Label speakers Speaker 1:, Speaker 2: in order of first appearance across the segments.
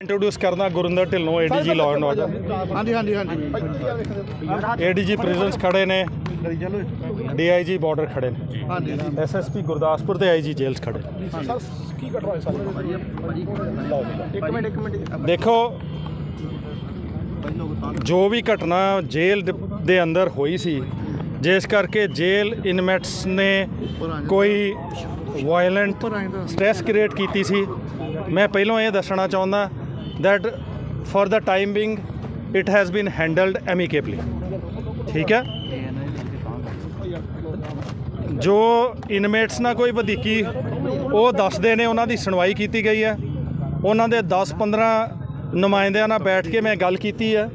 Speaker 1: Introduce ਕਰਦਾ Gurinder Dhillon ADG law and order
Speaker 2: ਹਾਂਜੀ ਹਾਂਜੀ ਹਾਂਜੀ।
Speaker 1: ਏਡੀਜੀ ਪ੍ਰਿਜ਼ਨਸ ਖੜੇ ਨੇ। ਡੀਆਈਜੀ ਬਾਰਡਰ ਖੜੇ ਨੇ।
Speaker 2: ਹਾਂਜੀ
Speaker 1: ਐਸਐਸਪੀ ਗੁਰਦਾਸਪੁਰ ਤੇ ਆਈਜੀ ਜੇਲ੍ਹ ਖੜੇ
Speaker 2: ਇੱਕ ਮਿੰਟ ਇੱਕ ਮਿੰਟ।
Speaker 1: ਦੇਖੋ ਜੋ ਵੀ ਘਟਨਾ ਜੇਲ੍ਹ ਦ- ਦੇ ਅੰਦਰ ਹੋਈ ਸੀ ਜਿਸ ਕਰਕੇ ਜੇਲ੍ਹ ਇਨਮੇਟਸ ਨੇ ਕੋਈ ਵਾਇਲੈਂਟ ਸਟ੍ਰੈਸ ਕ੍ਰੀਏਟ ਕੀਤੀ ਸੀ। ਮੈਂ ਪਹਿਲਾਂ ਇਹ ਦੱਸਣਾ ਚਾਹੁੰਦਾ that for the time being, it has been handled amicably. ਠੀਕ ਹੈ ਜੋ ਇਨਮੇਟਸ ਨਾਲ ਕੋਈ ਵਧੀਕੀ ਉਹ ਦੱਸਦੇ ਨੇ ਉਹਨਾਂ ਦੀ ਸੁਣਵਾਈ ਕੀਤੀ ਗਈ ਹੈ ਉਹਨਾਂ ਦੇ 10-15 ਨੁਮਾਇੰਦਿਆਂ ਨਾਲ ਬੈਠ ਕੇ ਮੈਂ ਗੱਲ ਕੀਤੀ ਹੈ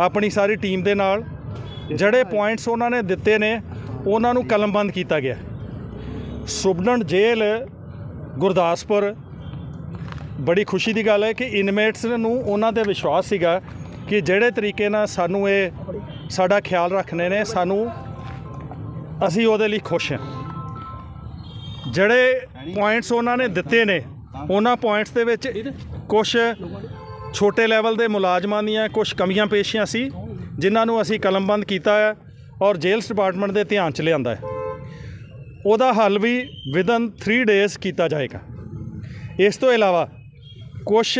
Speaker 1: ਆਪਣੀ ਸਾਰੀ ਟੀਮ ਦੇ ਨਾਲ ਜਿਹੜੇ ਪੁਆਇੰਟਸ ਉਹਨਾਂ ਨੇ ਦਿੱਤੇ ਨੇ ਉਹਨਾਂ ਨੂੰ ਕਲਮਬੰਦ ਕੀਤਾ ਗਿਆ ਸੁਬਨਨ ਜੇਲ੍ਹ ਗੁਰਦਾਸਪੁਰ ਬੜੀ ਖੁਸ਼ੀ ਦੀ ਗੱਲ ਹੈ ਕਿ ਇਨਮੇਟਸ ਨੂੰ ਉਹਨਾਂ ਤੇ ਵਿਸ਼ਵਾਸ ਸੀਗਾ ਕਿ ਜਿਹੜੇ ਤਰੀਕੇ ਨਾਲ ਸਾਨੂੰ ਇਹ ਸਾਡਾ ਖਿਆਲ ਰੱਖਣੇ ਨੇ, ਸਾਨੂੰ ਅਸੀਂ ਉਹਦੇ ਲਈ ਖੁਸ਼ ਹਾਂ। ਜਿਹੜੇ ਪੁਆਇੰਟਸ ਉਹਨਾਂ ਨੇ ਦਿੱਤੇ ਨੇ, ਉਹਨਾਂ ਪੁਆਇੰਟਸ ਦੇ ਵਿੱਚ ਕੁਝ ਛੋਟੇ ਲੈਵਲ ਦੇ ਮੁਲਾਜ਼ਮਾਂ ਦੀਆਂ ਕੁਝ ਕਮੀਆਂ ਪੇਸ਼ੀਆਂ ਸੀ, ਜਿਨ੍ਹਾਂ ਨੂੰ ਅਸੀਂ ਕਲਮਬੰਦ ਕੀਤਾ ਹੈ ਔਰ ਜੇਲਸ ਡਿਪਾਰਟਮੈਂਟ ਦੇ ਧਿਆਨ 'ਚ ਲਿਆਂਦਾ ਹੈ। ਉਹਦਾ ਹੱਲ ਵੀ ਵਿਦਨ 3 ਡੇਜ਼ ਕੀਤਾ ਜਾਏਗਾ। ਇਸ ਤੋਂ ਇਲਾਵਾ ਕੁਝ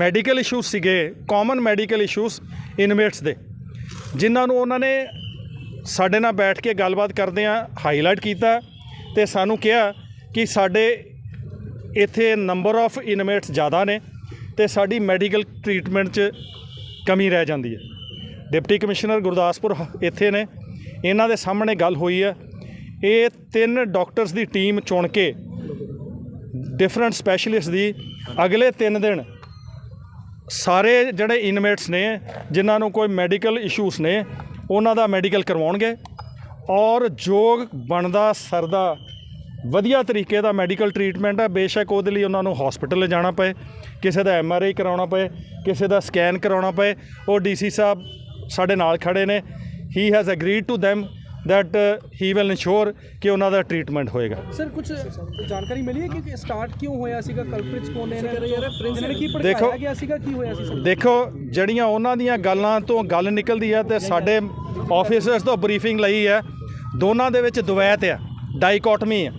Speaker 1: ਮੈਡੀਕਲ ਇਸ਼ੂਸ ਸੀਗੇ ਕਾਮਨ ਮੈਡੀਕਲ ਇਸ਼ੂਸ ਇਨਮੇਟਸ ਦੇ, ਜਿਨ੍ਹਾਂ ਨੂੰ ਉਹਨਾਂ ਨੇ ਸਾਡੇ ਨਾਲ ਬੈਠ ਕੇ ਗੱਲਬਾਤ ਕਰਦੇ ਆ ਹਾਈਲਾਈਟ ਕੀਤਾ ਤੇ ਸਾਨੂੰ ਕਿਹਾ ਕਿ ਸਾਡੇ ਇੱਥੇ ਨੰਬਰ ਆਫ ਇਨਮੇਟਸ ਜ਼ਿਆਦਾ ਨੇ ਤੇ ਸਾਡੀ ਮੈਡੀਕਲ ਟ੍ਰੀਟਮੈਂਟ 'ਚ ਕਮੀ ਰਹਿ ਜਾਂਦੀ ਹੈ। ਡਿਪਟੀ ਕਮਿਸ਼ਨਰ ਗੁਰਦਾਸਪੁਰ ਇੱਥੇ ਨੇ, ਇਹਨਾਂ ਦੇ ਸਾਹਮਣੇ ਗੱਲ ਹੋਈ ਹੈ। ਇਹ ਤਿੰਨ ਡਾਕਟਰਸ ਦੀ ਟੀਮ ਚੁਣ ਕੇ ਡਿਫਰੈਂਟ ਸਪੈਸ਼ਲਿਸਟ ਦੀ ਅਗਲੇ 3 ਦਿਨ ਸਾਰੇ ਜਿਹੜੇ ਇਨਮੇਟਸ ਨੇ, ਜਿਨ੍ਹਾਂ ਨੂੰ ਕੋਈ ਮੈਡੀਕਲ ਇਸ਼ੂਸ ਨੇ, ਉਹਨਾਂ ਦਾ ਮੈਡੀਕਲ ਕਰਵਾਉਣਗੇ ਔਰ ਜੋ ਬਣਦਾ ਸਰਦਾ ਵਧੀਆ ਤਰੀਕੇ ਦਾ ਮੈਡੀਕਲ ਟ੍ਰੀਟਮੈਂਟ ਹੈ ਬੇਸ਼ੱਕ ਉਹਦੇ ਲਈ ਉਹਨਾਂ ਨੂੰ ਹਸਪੀਟਲ ਲਿਜਾਣਾ ਪਏ, ਕਿਸੇ ਦਾ ਐਮ ਆਰ ਆਈ ਕਰਾਉਣਾ ਪਏ, ਕਿਸੇ ਦਾ ਸਕੈਨ ਕਰਾਉਣਾ ਪਏ। ਉਹ ਡੀਸੀ ਸਾਹਿਬ ਸਾਡੇ ਨਾਲ ਖੜੇ ਨੇ। He has agreed to them that he will ensure ਕਿ ਉਹਨਾਂ ਦਾ ਟ੍ਰੀਟਮੈਂਟ ਹੋਏਗਾ
Speaker 3: ਸਰ ਕੁਝ ਜਾਣਕਾਰੀ ਮਿਲੀ ਹੈ ਕਿ ਸਟਾਰਟ ਕਿਉਂ ਹੋਇਆ ਸੀਗਾ ਕਲਪ੍ਰਿਟਸ ਕੋਣ ਨੇ ਇਹਨਾਂ ਨੇ ਕੀ
Speaker 1: ਦੇਖੋ-
Speaker 3: ਭੜਕਾਇਆ ਗਿਆ ਸੀਗਾ ਕੀ ਹੋਇਆ ਸੀ
Speaker 1: ਦੇਖੋ ਜਿਹੜੀਆਂ ਉਹਨਾਂ ਦੀਆਂ ਗੱਲਾਂ ਤੋਂ ਗੱਲ ਨਿਕਲਦੀ ਹੈ ਤੇ ਸਾਡੇ ਆਫੀਸਰਸ ਤੋਂ ਬਰੀਫਿੰਗ ਲਈ ਹੈ ਦੋਨਾਂ ਦੇ ਵਿੱਚ ਦੁਵੈਤ ਆ ਡਾਈਕੋਟਮੀ ਆ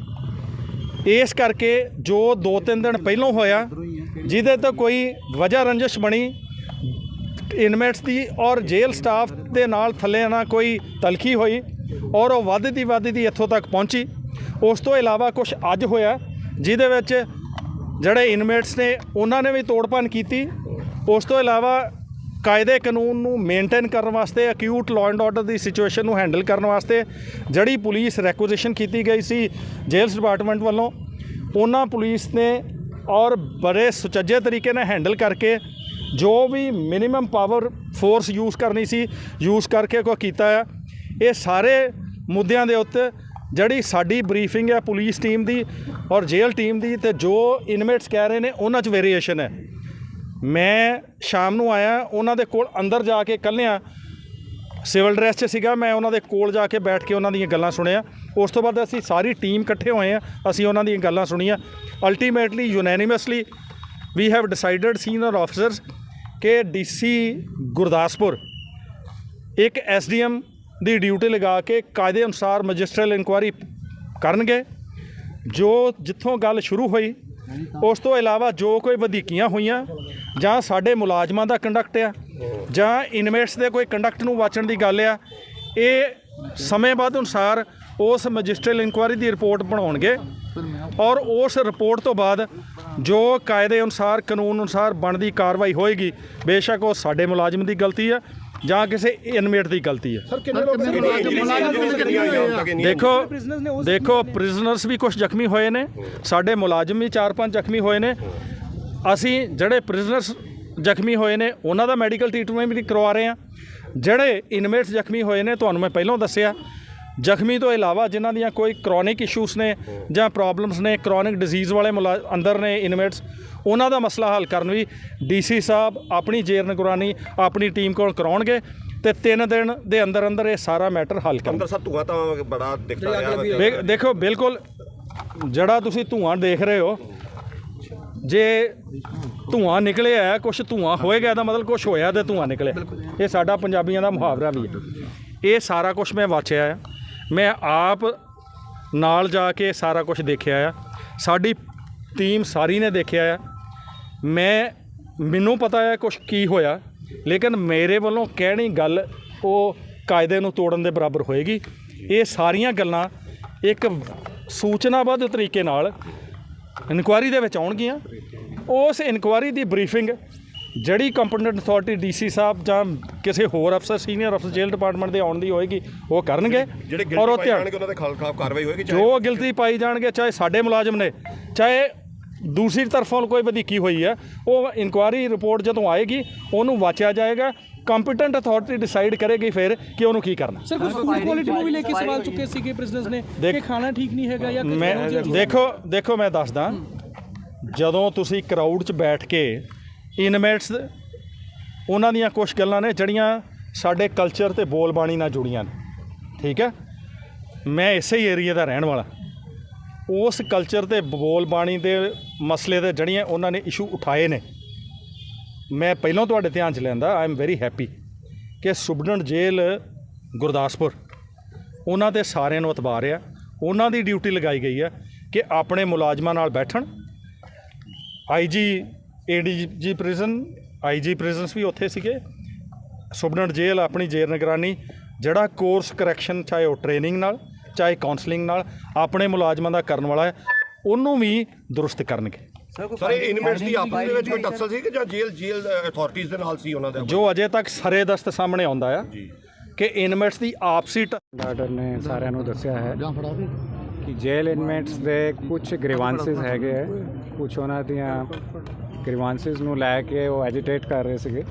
Speaker 1: ਇਸ ਕਰਕੇ ਜੋ 2-3 ਦਿਨ ਪਹਿਲਾਂ ਹੋਇਆ ਜਿਹਦੇ ਤੋਂ ਕੋਈ ਵਜ੍ਹਾ ਰੰਜਿਸ਼ ਬਣੀ ਇਨਮੇਟਸ ਦੀ ਔਰ ਜੇਲ੍ਹ ਸਟਾਫ ਦੇ ਨਾਲ ਥੱਲੇ ਨਾ ਕੋਈ ਤਲਖੀ ਹੋਈ ਔਰ ਉਹ ਵੱਧਦੀ ਵੱਧਦੀ ਇੱਥੋਂ ਤੱਕ ਪਹੁੰਚੀ। ਉਸ ਤੋਂ ਇਲਾਵਾ ਕੁਝ ਅੱਜ ਹੋਇਆ, ਜਿਹਦੇ ਵਿੱਚ ਜਿਹੜੇ ਇਨਮੇਟਸ ਨੇ, ਉਹਨਾਂ ਨੇ ਵੀ ਤੋੜਪਾਨ ਕੀਤੀ। ਉਸ ਤੋਂ ਇਲਾਵਾ ਕਾਇਦੇ ਕਾਨੂੰਨ ਨੂੰ ਮੇਨਟੇਨ ਕਰਨ ਵਾਸਤੇ ਅਕਿਊਟ ਲਾਅ ਐਂਡ ਆਰਡਰ ਦੀ ਸਿਚੁਏਸ਼ਨ ਨੂੰ ਹੈਂਡਲ ਕਰਨ ਵਾਸਤੇ ਜਿਹੜੀ ਪੁਲਿਸ ਰੈਕੁਜੀਸ਼ਨ ਕੀਤੀ ਗਈ ਸੀ ਜੇਲਸ ਡਿਪਾਰਟਮੈਂਟ ਵੱਲੋਂ, ਉਹਨਾਂ ਪੁਲਿਸ ਨੇ ਔਰ ਬੜੇ ਸੁਚੱਜੇ ਤਰੀਕੇ ਨਾਲ ਹੈਂਡਲ ਕਰਕੇ ਜੋ ਵੀ ਮਿਨੀਮਮ ਪਾਵਰ ਫੋਰਸ ਯੂਜ਼ ਕਰਨੀ ਸੀ ਯੂਜ਼ ਕਰਕੇ ਕੋ ਕੀਤਾ ਆ। ਇਹ ਸਾਰੇ ਮੁੱਦਿਆਂ ਦੇ ਉੱਤੇ ਜਿਹੜੀ ਸਾਡੀ ਬਰੀਫਿੰਗ ਹੈ ਪੁਲਿਸ ਟੀਮ ਦੀ ਔਰ ਜੇਲ੍ਹ ਟੀਮ ਦੀ ਤੇ ਜੋ ਇਨਮੇਟਸ ਕਹਿ ਰਹੇ ਨੇ ਉਹਨਾਂ 'ਚ ਵੇਰੀਏਸ਼ਨ ਹੈ। ਮੈਂ ਸ਼ਾਮ ਨੂੰ ਆਇਆ, ਉਹਨਾਂ ਦੇ ਕੋਲ ਅੰਦਰ ਜਾ ਕੇ ਕੱਲਿਆਂ ਸਿਵਲ ਡਰੈਸ 'ਚ ਸੀਗਾ, ਮੈਂ ਉਹਨਾਂ ਦੇ ਕੋਲ ਜਾ ਕੇ ਬੈਠ ਕੇ ਉਹਨਾਂ ਦੀਆਂ ਗੱਲਾਂ ਸੁਣਿਆ। ਉਸ ਤੋਂ ਬਾਅਦ ਅਸੀਂ ਸਾਰੀ ਟੀਮ ਇਕੱਠੇ ਹੋਏ ਆ ਅਸੀਂ ਉਹਨਾਂ ਦੀਆਂ ਗੱਲਾਂ ਸੁਣੀਆਂ। Ultimately unanimously we have decided senior officers ਕਿ ਡੀਸੀ ਗੁਰਦਾਸਪੁਰ, ਇੱਕ ਐਸਡੀਐਮ ਦੀ ਡਿਊਟੀ ਲਗਾ ਕੇ ਕਾਇਦੇ ਅਨੁਸਾਰ ਮੈਜਿਸਟਰਲ ਇਨਕੁਆਇਰੀ ਕਰਨਗੇ। ਜੋ ਜਿੱਥੋਂ ਗੱਲ ਸ਼ੁਰੂ ਹੋਈ, ਉਸ ਤੋਂ ਇਲਾਵਾ ਜੋ ਕੋਈ ਵਧੀਕੀਆਂ ਹੋਈਆਂ, ਜਾਂ ਸਾਡੇ ਮੁਲਾਜ਼ਮਾਂ ਦਾ ਕੰਡਕਟ ਆ, ਜਾਂ ਇਨਵੇਟਸ ਦੇ ਕੋਈ ਕੰਡਕਟ ਨੂੰ ਵਾਚਣ ਦੀ ਗੱਲ ਆ, ਇਹ ਸਮੇਂਬੱਧ ਅਨੁਸਾਰ ਉਸ ਮੈਜਿਸਟਰਲ ਇਨਕੁਆਇਰੀ ਦੀ ਰਿਪੋਰਟ ਬਣਾਉਣਗੇ ਔਰ ਉਸ ਰਿਪੋਰਟ ਤੋਂ ਬਾਅਦ ਜੋ ਕਾਇਦੇ ਅਨੁਸਾਰ ਕਾਨੂੰਨ ਅਨੁਸਾਰ ਬਣਦੀ ਕਾਰਵਾਈ ਹੋਏਗੀ, ਬੇਸ਼ੱਕ ਉਹ ਸਾਡੇ ਮੁਲਾਜ਼ਮ ਦੀ ਗਲਤੀ ਆ ਜਾਂ ਕਿਸੇ ਇਨਮੇਟ ਦੀ ਗਲਤੀ ਹੈ।
Speaker 2: ਸਰ ਕਿੰਨੇ ਲੋਕ
Speaker 1: ਦੇਖੋ
Speaker 3: prisoners ਨੇ ਉਸ-
Speaker 1: ਦੇਖੋ ਪ੍ਰਿਜ਼ਨਰਸ ਵੀ ਕੁਝ ਜ਼ਖਮੀ ਹੋਏ ਨੇ ਸਾਡੇ ਮੁਲਾਜ਼ਮ ਵੀ 4-5 ਜ਼ਖਮੀ ਹੋਏ ਨੇ। ਅਸੀਂ ਜਿਹੜੇ ਪ੍ਰਿਜ਼ਨਰਸ ਜ਼ਖਮੀ ਹੋਏ ਨੇ ਉਹਨਾਂ ਦਾ ਮੈਡੀਕਲ ਟ੍ਰੀਟਮੈਂਟ ਵੀ ਕਰਵਾ ਰਹੇ ਹਾਂ। ਜਿਹੜੇ ਇਨਮੇਟਸ ਜ਼ਖਮੀ ਹੋਏ ਨੇ ਤੁਹਾਨੂੰ ਮੈਂ ਪਹਿਲਾਂ ਦੱਸਿਆ ਜ਼ਖਮੀ ਤੋਂ ਇਲਾਵਾ ਜਿਨ੍ਹਾਂ ਦੀਆਂ ਕੋਈ ਕ੍ਰੋਨਿਕ ਇਸ਼ੂਸ ਨੇ ਜਾਂ ਪ੍ਰੋਬਲਮਸ ਨੇ ਕ੍ਰੋਨਿਕ ਡਿਜ਼ੀਜ਼ ਵਾਲੇ ਮੁਲਾ- ਅੰਦਰ ਨੇ ਇਨਮੇਟਸ ਉਹਨਾਂ ਦਾ ਮਸਲਾ ਹੱਲ ਕਰਨ ਵੀ ਡੀਸੀ ਸਾਹਿਬ ਆਪਣੀ ਜੇਰ ਨਿਗਰਾਨੀ ਆਪਣੀ ਟੀਮ ਕੋਲ ਕਰਾਉਣਗੇ ਤੇ 3 ਦਿਨ ਦੇ ਅੰਦਰ ਅੰਦਰ ਇਹ ਸਾਰਾ ਮੈਟਰ ਹੱਲ ਕਰਨਗੇ
Speaker 4: ਅੰਦਰ ਸਰ ਧੂਆ ਤਾਂ ਬੜਾ ਦਿਖਦਾ ਰਿਹਾ
Speaker 1: ਦੇਖੋ ਬਿਲਕੁਲ ਜਿਹੜਾ ਤੁਸੀਂ ਧੂਆਂ ਦੇਖ ਰਹੇ ਹੋ ਜੇ ਧੂਆਂ ਨਿਕਲਿਆ ਹੈ ਕੁਝ ਧੂਆਂ ਹੋਏਗਾ ਇਹਦਾ ਮਤਲਬ ਕੁਝ ਹੋਇਆ ਤੇ ਧੂਆਂ ਨਿਕਲਿਆ। ਇਹ ਸਾਡਾ ਪੰਜਾਬੀਆਂ ਦਾ ਮੁਹਾਵਰਾ ਵੀ ਹੈ। ਇਹ ਸਾਰਾ ਕੁਝ ਮੈਂ ਵਾਚਿਆ ਹੈ। ਮੈਂ ਆਪ ਨਾਲ ਜਾ ਕੇ ਸਾਰਾ ਕੁਝ ਦੇਖਿਆ ਆ। ਸਾਡੀ ਟੀਮ ਸਾਰੀ ਨੇ ਦੇਖਿਆ ਆ। ਮੈਂ, ਮੈਨੂੰ ਪਤਾ ਹੈ ਕੁਝ ਕੀ ਹੋਇਆ, ਲੇਕਿਨ ਮੇਰੇ ਵੱਲੋਂ ਕਹਿਣੀ ਗੱਲ ਉਹ ਕਾਇਦੇ ਨੂੰ ਤੋੜਨ ਦੇ ਬਰਾਬਰ ਹੋਏਗੀ। ਇਹ ਸਾਰੀਆਂ ਗੱਲਾਂ ਇੱਕ ਸੂਚਨਾਬੱਧ ਤਰੀਕੇ ਨਾਲ ਇਨਕੁਆਇਰੀ ਦੇ ਵਿੱਚ ਆਉਣਗੀਆਂ। ਉਸ ਇਨਕੁਆਇਰੀ ਦੀ ਬਰੀਫਿੰਗ ਜਿਹੜੀ ਕੰਪੀਟੈਂਟ ਅਥਾਰਟੀ ਡੀਸੀ ਸਾਹਿਬ ਜਾਂ ਕਿਸੇ ਹੋਰ ਅਫਸਰ ਸੀਨੀਅਰ ਅਫਸਰ ਜੇਲ੍ਹ ਡਿਪਾਰਟਮੈਂਟ ਦੇ ਆਉਣ ਦੀ ਹੋਏਗੀ ਉਹ ਕਰਨਗੇ
Speaker 4: ਜਿਹੜੇ
Speaker 1: ਔਰ ਉਹ ਧਿਆਨ
Speaker 4: ਜਾਣਗੇ ਉਹਨਾਂ ਦੇ ਖਿਲਾਫ ਕਾਰਵਾਈ ਹੋਏਗੀ ਚਾਹੇ
Speaker 1: ਜੋ ਗਿਲਤੀ ਪਾਈ ਜਾਣਗੇ ਚਾਹੇ ਸਾਡੇ ਮੁਲਾਜ਼ਮ ਨੇ ਚਾਹੇ ਦੂਸਰੀ ਤਰਫੋਂ ਕੋਈ ਵਧੀਕੀ ਹੋਈ ਹੈ ਉਹ ਇਨਕੁਆਇਰੀ ਰਿਪੋਰਟ ਜਦੋਂ ਆਏਗੀ ਉਹਨੂੰ ਵਾਚਿਆ ਜਾਏਗਾ ਕੰਪੀਟੈਂਟ ਅਥਾਰਟੀ ਡਿਸਾਈਡ ਕਰੇਗੀ ਫਿਰ ਕਿ ਉਹਨੂੰ ਕੀ ਕਰਨਾ।
Speaker 3: ਸਰ ਕੁਝ ਫੂਡ ਕੁਆਲਿਟੀ ਨੂੰ ਵੀ ਲੈ ਕੇ ਸਵਾਲ ਚੁੱਕੇ ਸੀਗੇ ਪ੍ਰੈਜ਼ੀਡੈਂਟ ਨੇ ਕਿ ਖਾਣਾ ਠੀਕ ਨਹੀਂ ਹੈਗਾ ਜਾਂ
Speaker 1: ਮੈਂ ਦੇਖੋ ਦੇਖੋ ਮੈਂ ਦੱਸਦਾ ਜਦੋਂ ਤੁਸੀਂ ਕਰਾਊਡ 'ਚ ਬੈਠ ਕੇ ਇਨਮੇਟਸ ਉਹਨਾਂ ਦੀਆਂ ਕੁਝ ਗੱਲਾਂ ਨੇ ਜਿਹੜੀਆਂ ਸਾਡੇ ਕਲਚਰ ਤੇ ਬੋਲ ਬਾਣੀ ਨਾਲ ਜੁੜੀਆਂ ਨੇ। ਠੀਕ ਹੈ? ਮੈਂ ਇਸੇ ਹੀ ਏਰੀਆ ਦਾ ਰਹਿਣ ਵਾਲਾ। ਉਸ ਕਲਚਰ ਤੇ ਬੋਲ ਬਾਣੀ ਦੇ ਮਸਲੇ ਦੇ ਜਿਹੜੀਆਂ ਉਹਨਾਂ ਨੇ ਇਸ਼ੂ ਉਠਾਏ ਨੇ। ਮੈਂ ਪਹਿਲਾਂ ਤੁਹਾਡੇ ਧਿਆਨ 'ਚ ਲੈਂਦਾ ਆਈ ਐਮ ਵੈਰੀ ਹੈਪੀ ਕਿ ਸੁਬਡਨ ਜੇਲ੍ਹ ਗੁਰਦਾਸਪੁਰ, ਉਹਨਾਂ ਤੇ ਸਾਰਿਆਂ ਨੂੰ ਇਤਬਾਰ ਆ। ਉਹਨਾਂ ਦੀ ਡਿਊਟੀ ਲਗਾਈ ਗਈ ਹੈ ਕਿ ਆਪਣੇ ਮੁਲਾਜ਼ਮਾਂ ਨਾਲ ਬੈਠਣ। IG ADG prison IG prisons ਵੀ ਉੱਥੇ ਸੀਗੇ। ਸੁਬਨਟ ਜੇਲ੍ਹ ਆਪਣੀ ਜੇਰ ਨਿਗਰਾਨੀ ਜਿਹੜਾ ਕੋਰਸ ਕਰੈਕਸ਼ਨ ਚਾਹੇ ਉਹ ਟ੍ਰੇਨਿੰਗ ਨਾਲ ਚਾਹੇ ਕਾਉਂਸਲਿੰਗ ਨਾਲ ਆਪਣੇ ਮੁਲਾਜ਼ਮਾਂ ਦਾ ਕਰਨ ਵਾਲਾ ਹੈ ਉਹਨੂੰ ਵੀ ਦਰੁਸਤ ਕਰਨਗੇ।
Speaker 4: ਸਰ ਇਹ ਇਨਮੇਟਸ ਦੀ ਆਪਸ ਦੇ ਵਿੱਚ ਕੋਈ ਟੱਸਲ ਸੀ ਕਿ ਜਾਂ ਜੇਲ੍ਹ ਜੇਲ੍ਹ ਅਥਾਰਟੀਜ਼ ਦੇ ਨਾਲ ਸੀ ਉਹਨਾਂ ਦੇ?
Speaker 1: ਜੋ ਅਜੇ ਤੱਕ ਸਰੇ ਦਸਤ ਸਾਹਮਣੇ ਆਉਂਦਾ ਆ ਕਿ ਇਨਮੇਟਸ ਦੀ ਆਪਸੀ
Speaker 5: ਆਰਡਰ ਨੇ ਸਾਰਿਆਂ ਨੂੰ ਦੱਸਿਆ ਹੈ ਕਿ ਜੇਲ ਇਨਮੇਟਸ ਦੇ ਕੁਝ ਗ੍ਰੀਵਾਂਸਸ ਹੈਗੇ ਹੈ ਕੁਝ ਉਹਨਾਂ ਦੀਆਂ ਗ੍ਰੀਵਾਂਸਸ ਨੂੰ ਲੈ ਕੇ ਉਹ ਐਜੀਟੇਟ ਕਰ ਰਹੇ ਸੀਗੇ।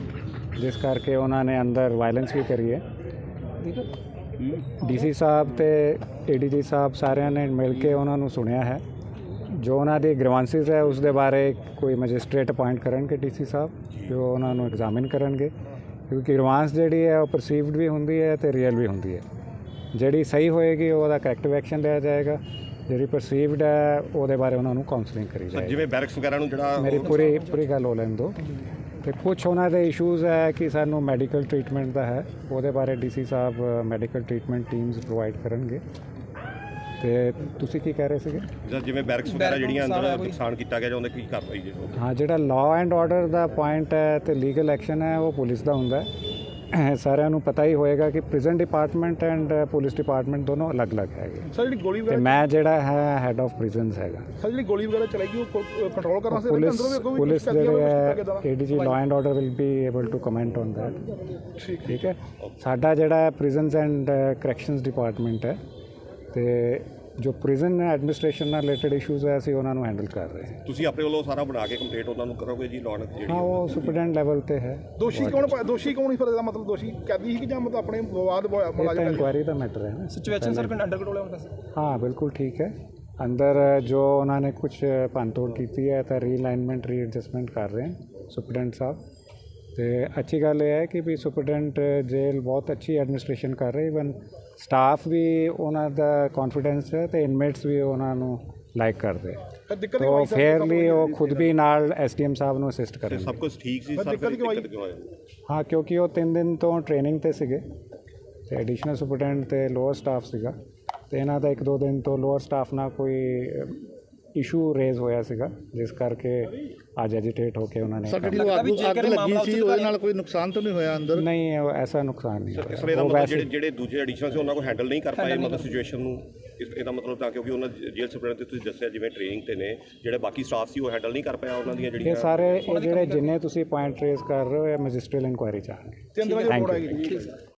Speaker 5: ਜਿਸ ਕਰਕੇ ਉਹਨਾਂ ਨੇ ਅੰਦਰ ਵਾਇਲੈਂਸ ਵੀ ਕਰੀ ਹੈ। ਡੀਸੀ ਸਾਹਿਬ ਤੇ ਏਡੀਜੀ ਸਾਹਿਬ ਸਾਰਿਆਂ ਨੇ ਮਿਲ ਕੇ ਉਹਨਾਂ ਨੂੰ ਸੁਣਿਆ ਹੈ। ਜੋ ਉਹਨਾਂ ਦੀ ਗ੍ਰੀਵਾਂਸਸ ਹੈ, ਉਸ ਦੇ ਬਾਰੇ ਕੋਈ ਮੈਜਿਸਟ੍ਰੇਟ ਅਪਾਇੰਟ ਕਰਨਗੇ ਡੀਸੀ ਸਾਹਿਬ, ਜੋ ਉਹਨਾਂ ਨੂੰ ਐਗਜ਼ਾਮਿਨ ਕਰਨਗੇ। ਕਿਉਂਕਿ ਗ੍ਰੀਵਾਂਸ ਜਿਹੜੀ ਹੈ, ਉਹ ਪਰਸੀਵਡ ਵੀ ਹੁੰਦੀ ਹੈ ਤੇ ਰੀਅਲ ਵੀ ਹੁੰਦੀ ਹੈ। ਜਿਹੜੀ ਸਹੀ ਹੋਏਗੀ, ਉਹਦਾ ਕਰੈਕਟਿਵ ਐਕਸ਼ਨ ਲਿਆ ਜਾਏਗਾ। ਜਿਹੜੀ ਪਰਸੀਵਡ ਹੈ ਉਹਦੇ ਬਾਰੇ ਉਹਨਾਂ ਨੂੰ ਕਾਉਂਸਲਿੰਗ ਕਰੀ ਜਾਏਗੀ।
Speaker 4: ਜਿਵੇਂ ਬੈਰਕਸ ਵਗੈਰਾ ਨੂੰ ਜਿਹੜਾ
Speaker 5: ਮੇਰੀ ਪੂਰੀ ਪੂਰੀ ਗੱਲ ਹੋ ਲੈਣ ਦਿਓ ਤੇ ਕੁਝ ਉਹਨਾਂ ਦੇ ਇਸ਼ੂਜ਼ ਹੈ ਕਿ ਸਾਨੂੰ ਮੈਡੀਕਲ ਟ੍ਰੀਟਮੈਂਟ ਦਾ ਹੈ। ਉਹਦੇ ਬਾਰੇ ਡੀਸੀ ਸਾਹਿਬ ਮੈਡੀਕਲ ਟ੍ਰੀਟਮੈਂਟ ਟੀਮਸ ਪ੍ਰੋਵਾਈਡ ਕਰਨਗੇ। ਤੇ ਤੁਸੀਂ ਕੀ ਕਹਿ ਰਹੇ ਸੀਗੇ?
Speaker 4: ਜਾਂ ਜਿਵੇਂ ਬੈਰਕਸ ਵਗੈਰਾ ਜਿਹੜੀਆਂ ਅੰਦਰ ਨੁਕਸਾਨ ਕੀਤਾ ਗਿਆ ਜਾਂ ਉਹਦੇ ਕੀ ਕਾਰਵਾਈ ਜੀ
Speaker 5: ਹਾਂ ਜਿਹੜਾ ਲਾਅ ਐਂਡ ਆਰਡਰ ਦਾ ਪੁਆਇੰਟ ਹੈ ਤੇ ਲੀਗਲ ਐਕਸ਼ਨ ਹੈ ਉਹ ਪੁਲਿਸ ਦਾ ਹੁੰਦਾ ਹੈ। ਸਾਰਿਆਂ ਨੂੰ ਪਤਾ ਹੀ ਹੋਏਗਾ ਕਿ prison department and police department ਦੋਨੋਂ ਅਲੱਗ-ਅਲੱਗ ਹੈਗੇ।
Speaker 2: ਸਰ ਜਿਹੜੀ ਗੋਲੀ
Speaker 5: ਤੇ
Speaker 2: ਵਗੈਰਾ
Speaker 5: ਮੈਂ ਜਿਹੜਾ ਹੈ ਹੈਡ ਆਫ ਪ੍ਰਿਜ਼ਨਸ ਹੈਗਾ।
Speaker 2: ਸਰ ਜਿਹੜੀ ਗੋਲੀ ਵਗੈਰਾ ਚਲਾਈ ਉਹ ਕੰਟਰੋਲ ਕਰਨ ਵਾਸਤੇ ਅੰਦਰੋਂ ਵੀ ਅੱਗੋਂ ਵੀ
Speaker 5: ਪੁਲਿਸ ਜਿਹੜੇ? ADG law and order will be able to comment on that ਠੀਕ ਹੈ। ਸਾਡਾ ਜਿਹੜਾ ਪ੍ਰਿਜ਼ਨਸ ਐਂਡ ਕਰੈਕਸ਼ਨਸ ਡਿਪਾਰਟਮੈਂਟ ਹੈ। ਤੇ ਜੋ ਪ੍ਰਿਜ਼ਨ ਐਡਮਿਨਿਸਟ੍ਰੇਸ਼ਨ ਨਾਲ ਰਿਲੇਟਡ ਇਸ਼ੂਜ਼ ਹੈ ਅਸੀਂ ਉਹਨਾਂ ਨੂੰ ਹੈਂਡਲ ਕਰ ਰਹੇ ਹਾਂ।
Speaker 4: ਤੁਸੀਂ ਆਪਣੇ ਵੱਲੋਂ ਸਾਰਾ ਬਣਾ ਕੇ ਕੰਪਲੀਟ ਉਹਨਾਂ ਨੂੰ ਕਰੋਗੇ ਜੀ ਲੌਨ ਜਿਹੜੀ
Speaker 5: ਹਾਂ ਉਹ ਸੁਪਰਡੈਂਟ ਲੈਵਲ ਤੇ ਹੈ।
Speaker 2: ਦੋਸ਼ੀ ਕੌਣ ਦੋਸ਼ੀ ਕੌਣ ਸੀ ਫਿਰ ਇਹਦਾ ਮਤਲਬ ਦੋਸ਼ੀ ਕੈਦੀ ਸੀ ਕਿ ਜਾਂ ਮਤਲਬ ਆਪਣੇ ਵਿਵਾਦ ਮੁਲਾਜ਼ਮ ਹੈ?
Speaker 5: ਇਨਕੁਆਇਰੀ ਦਾ ਮੈਟਰ ਹੈ ਨਾ।
Speaker 3: ਸਿਚੁਏਸ਼ਨ ਸਰ ਅੰਡਰ ਕੰਟਰੋਲ ਹੈ ਹੁੰਦਾ
Speaker 5: ਹਾਂ ਬਿਲਕੁਲ ਠੀਕ ਹੈ। ਅੰਦਰ ਜੋ ਉਹਨਾਂ ਨੇ ਕੁਝ ਭੰਨਤੋੜ ਕੀਤੀ ਹੈ ਤਾਂ ਰੀਅਲਾਈਨਮੈਂਟ ਰੀਐਡਜਸਟਮੈਂਟ ਕਰ ਰਹੇ ਹਨ ਸੁਪਰਡੈਂਟ ਸਾਹਿਬ। ਤੇ ਅੱਛੀ ਗੱਲ ਇਹ ਹੈ ਕਿ ਵੀ ਸੁਪਰਡੈਂਟ ਜੇਲ੍ਹ ਬਹੁਤ ਅੱਛੀ ਐਡਮਿਨਿਸਟ੍ਰੇਸ਼ਨ ਕਰ ਰਹੇ ਇਵਨ ਸਟਾਫ ਵੀ ਉਹਨਾਂ ਦਾ ਕੌਨਫੀਡੈਂਸ ਹੈ ਤੇ ਇਨਮੇਟਸ ਵੀ ਉਹਨਾਂ ਨੂੰ ਲਾਈਕ ਕਰਦੇ ਤੋ ਫੇਅਰਲੀ ਉਹ ਖੁਦ ਵੀ ਨਾਲ ਐਸਡੀਐਮ ਸਾਹਿਬ ਨੂੰ ਅਸਿਸਟ
Speaker 4: ਤੇ
Speaker 5: ਕਰਨ
Speaker 4: ਸਭ ਕੁਝ ਠੀਕ ਸੀ ਸਰ
Speaker 2: ਦਿੱਕਤ ਕਿਉਂ ਆਈ?
Speaker 5: ਹਾਂ ਕਿਉਂਕਿ ਉਹ 3 ਦਿਨ ਤੋਂ ਟ੍ਰੇਨਿੰਗ ਤੇ ਸੀਗੇ ਤੇ ਐਡੀਸ਼ਨਲ ਸੁਪਰਡੈਂਟ ਤੇ ਲੋਅਰ ਸਟਾਫ ਸੀਗਾ ਤੇ ਇਹਨਾਂ ਦਾ ਇੱਕ ਦੋ ਦਿਨ ਤੋਂ ਲੋਅਰ ਸਟਾਫ ਨਾਲ ਕੋਈ ਇਸ਼ੂ ਰੇਜ਼ ਹੋਇਆ ਸੀਗਾ ਜਿਸ ਕਰਕੇ ਅੱਜ ਐਜੀਟੇਟ ਹੋ ਕੇ ਉਹਨਾਂ ਨੇ ਕੰਮ-
Speaker 6: ਜਿਹੜੀ ਉਹ ਅੱਗ ਅੱਗ ਲੱਗੀ ਸੀ ਉਹਦੇ ਨਾਲ ਕੋਈ ਨੁਕਸਾਨ ਤਾਂ ਨਹੀਂ ਹੋਇਆ ਅੰਦਰ?
Speaker 5: ਨਹੀਂ ਉਹ ਐਸਾ ਨੁਕਸਾਨ ਨਹੀਂ
Speaker 4: ਸਰ
Speaker 5: ਹੋਇਆ।
Speaker 4: ਇਹਦਾ
Speaker 5: ਉਹ
Speaker 4: ਮਤਲਬ
Speaker 5: ਵੈਸੇ
Speaker 4: ਜਿਹੜੇ ਜਿਹੜੇ ਦੂਜੇ ਐਡੀਸ਼ਨ ਸੀ ਉਹਨਾਂ ਕੋ ਹੈਂਡਲ ਨਹੀਂ ਕਰ ਪਾਏ ਮਤਲਬ ਸਿਚੁਏਸ਼ਨ ਨੂੰ। ਇਸ- ਇਹਦਾ ਮਤਲਬ ਤਾਂ ਕਿਉਂਕਿ ਉਹਨਾਂ ਜੇਲ੍ਹ ਸੁਪਰਡੈਂਟ ਤੇ ਤੁਸੀਂ ਦੱਸਿਆ ਜਿਵੇਂ ਟ੍ਰੇਨਿੰਗ ਤੇ ਨੇ ਜਿਹੜੇ ਬਾਕੀ ਸਟਾਫ ਸੀ ਉਹ ਹੈਂਡਲ ਨਹੀਂ ਕਰ ਪਾਇਆ ਉਹਨਾਂ ਦੀਆਂ
Speaker 5: ਇਹ
Speaker 4: ਜਿਹੜੀਆਂ
Speaker 5: ਸਾਰੇ ਇਹ ਜਿਹੜੇ ਜਿੰਨੇ ਤੁਸੀਂ ਪੁਆਇੰਟ ਰੇਜ਼ ਕਰ ਰਹੇ ਹੋ ਇਹ ਮੈਜਿਸਟਰੀਅਲ ਇਨਕੁਆਇਰੀ ਚਾਹਾਂਗੇ
Speaker 2: ਤਿੰਨ ਦਿਨਾਂ ਦੀ
Speaker 5: Thank
Speaker 2: ਰਿਪੋਰਟ. ਆਏਗੀ